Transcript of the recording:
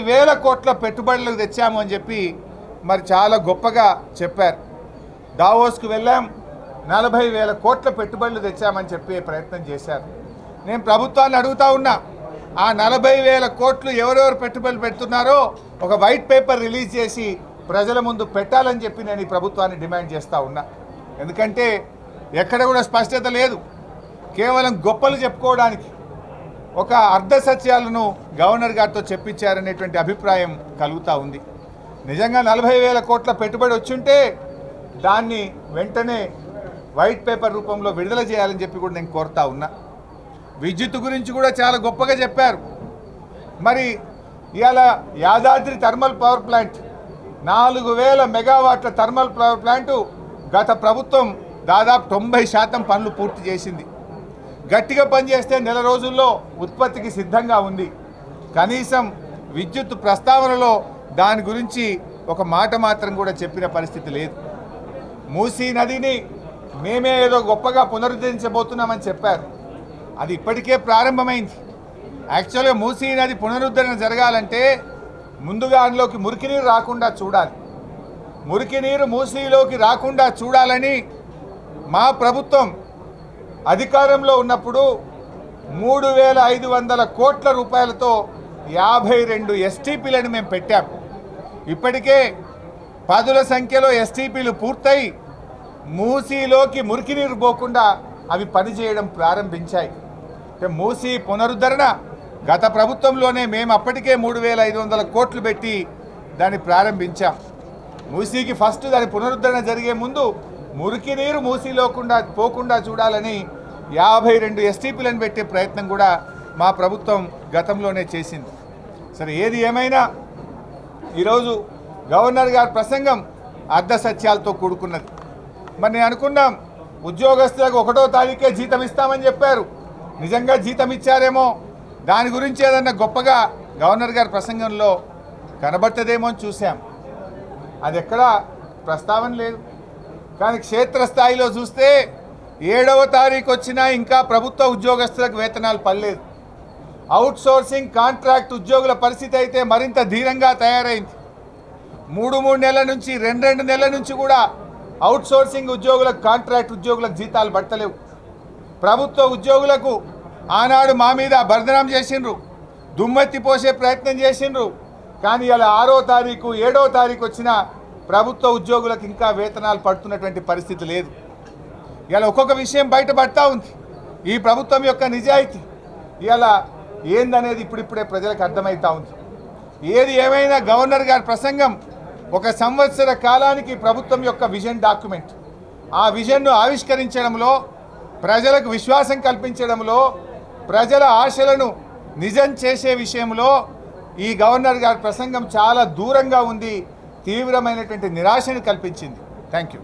వేల కోట్ల పెట్టుబడులకు తెచ్చాము అని చెప్పి మరి చాలా గొప్పగా చెప్పారు. దావోస్కు వెళ్ళాం నలభై వేల కోట్ల పెట్టుబడులు తెచ్చామని చెప్పే ప్రయత్నం చేశారు. నేను ప్రభుత్వాన్ని అడుగుతా ఉన్నా ఆ నలభై వేల కోట్లు ఎవరెవరు పెట్టుబడులు పెడుతున్నారో ఒక వైట్ పేపర్ రిలీజ్ చేసి ప్రజల ముందు పెట్టాలని చెప్పి నేను ఈ ప్రభుత్వాన్ని డిమాండ్ చేస్తూ ఉన్నా. ఎందుకంటే ఎక్కడ కూడా స్పష్టత లేదు. కేవలం గొప్పలు చెప్పుకోవడానికి ఒక అర్ధ సత్యాలను గవర్నర్ గారితో చెప్పించారనేటువంటి అభిప్రాయం కలుగుతూ ఉంది. నిజంగా నలభై వేల కోట్ల పెట్టుబడి వచ్చుంటే దాన్ని వెంటనే వైట్ పేపర్ రూపంలో విడుదల చేయాలని చెప్పి కూడా నేను కోరుతా ఉన్నా. విద్యుత్ గురించి కూడా చాలా గొప్పగా చెప్పారు. మరి ఇవాళ యాదాద్రి థర్మల్ పవర్ ప్లాంట్ నాలుగు వేల మెగావాట్ల థర్మల్ పవర్ ప్లాంటు గత ప్రభుత్వం దాదాపు తొంభై శాతం పనులు పూర్తి చేసింది. గట్టిగా పనిచేస్తే నెల రోజుల్లో ఉత్పత్తికి సిద్ధంగా ఉంది. కనీసం విద్యుత్ ప్రస్తావనలో దాని గురించి ఒక మాట మాత్రం కూడా చెప్పిన పరిస్థితి లేదు. మూసీ నదిని మేమే ఏదో గొప్పగా పునరుద్ధరించబోతున్నామని చెప్పారు. అది ఇప్పటికే ప్రారంభమైంది. యాక్చువల్గా మూసీ నది పునరుద్ధరణ జరగాలంటే ముందుగా అందులోకి మురికి నీరు రాకుండా చూడాలి. మురికి నీరు మూసీలోకి రాకుండా చూడాలని మా ప్రభుత్వం అధికారంలో ఉన్నప్పుడు మూడు వేల ఐదు వందల కోట్ల రూపాయలతో యాభై రెండు ఎస్టీపీలను మేము పెట్టాం. ఇప్పటికే పదుల సంఖ్యలో ఎస్టీపీలు పూర్తయి మూసీలోకి మురికి నీరు పోకుండా అవి పనిచేయడం ప్రారంభించాయి. అంటే మూసీ పునరుద్ధరణ గత ప్రభుత్వంలోనే మేము అప్పటికే మూడు వేల ఐదు వందల కోట్లు పెట్టి దాన్ని ప్రారంభించాం. మూసీకి ఫస్ట్ దాని పునరుద్ధరణ జరిగే ముందు మురికి నీరు మూసిలోకుండా పోకుండా చూడాలని యాభై రెండు ఎస్టీపీలను పెట్టే ప్రయత్నం కూడా మా ప్రభుత్వం గతంలోనే చేసింది. సరే ఏది ఏమైనా ఈరోజు గవర్నర్ గారి ప్రసంగం అర్ధ సత్యాలతో కూడుకున్నది. మరి నేను అనుకున్నాం ఉద్యోగస్తులకు ఒకటో తారీఖే జీతం ఇస్తామని చెప్పారు. నిజంగా జీతం ఇచ్చారేమో? దాని గురించి ఏదన్నా గొప్పగా గవర్నర్ గారి ప్రసంగంలో కనబడుతుందేమో అని చూసాం అది ఎక్కడా ప్రస్తావన లేదు. కానీ క్షేత్రస్థాయిలో చూస్తే ఏడవ తారీఖు వచ్చినా ఇంకా ప్రభుత్వ ఉద్యోగస్తులకు వేతనాలు పడలేదు. అవుట్ సోర్సింగ్ కాంట్రాక్ట్ ఉద్యోగుల పరిస్థితి అయితే మరింత ధీరంగా తయారైంది. మూడు మూడు నెలల నుంచి రెండు రెండు నెలల నుంచి కూడా అవుట్ సోర్సింగ్ ఉద్యోగులకు కాంట్రాక్ట్ ఉద్యోగులకు జీతాలు పడతలేవు ప్రభుత్వ ఉద్యోగులకు ఆనాడు మా మీద బర్ధనం చేసిండ్రు. దుమ్మెత్తి పోసే ప్రయత్నం చేసిండ్రు. కానీ ఇలా ఆరో తారీఖు ఏడో తారీఖు వచ్చినా ప్రభుత్వ ఉద్యోగులకు ఇంకా వేతనాలు పడుతున్నటువంటి పరిస్థితి లేదు. ఇలా ఒక్కొక్క విషయం బయటపడతా ఉంది. ఈ ప్రభుత్వం యొక్క నిజాయితీ ఇలా ఏందనేది ఇప్పుడిప్పుడే ప్రజలకు అర్థమవుతా ఉంది. ఏది ఏమైనా గవర్నర్ గారి ప్రసంగం ఒక సంవత్సర కాలానికి ప్రభుత్వం యొక్క విజన్ డాక్యుమెంట్. ఆ విజన్ను ఆవిష్కరించడంలో ప్రజలకు విశ్వాసం కల్పించడంలో ప్రజల ఆశలను నిజం చేసే విషయంలో ఈ గవర్నర్ గారి ప్రసంగం చాలా దూరంగా ఉంది. తీవ్రమైనటువంటి నిరాశను కల్పించింది. Thank you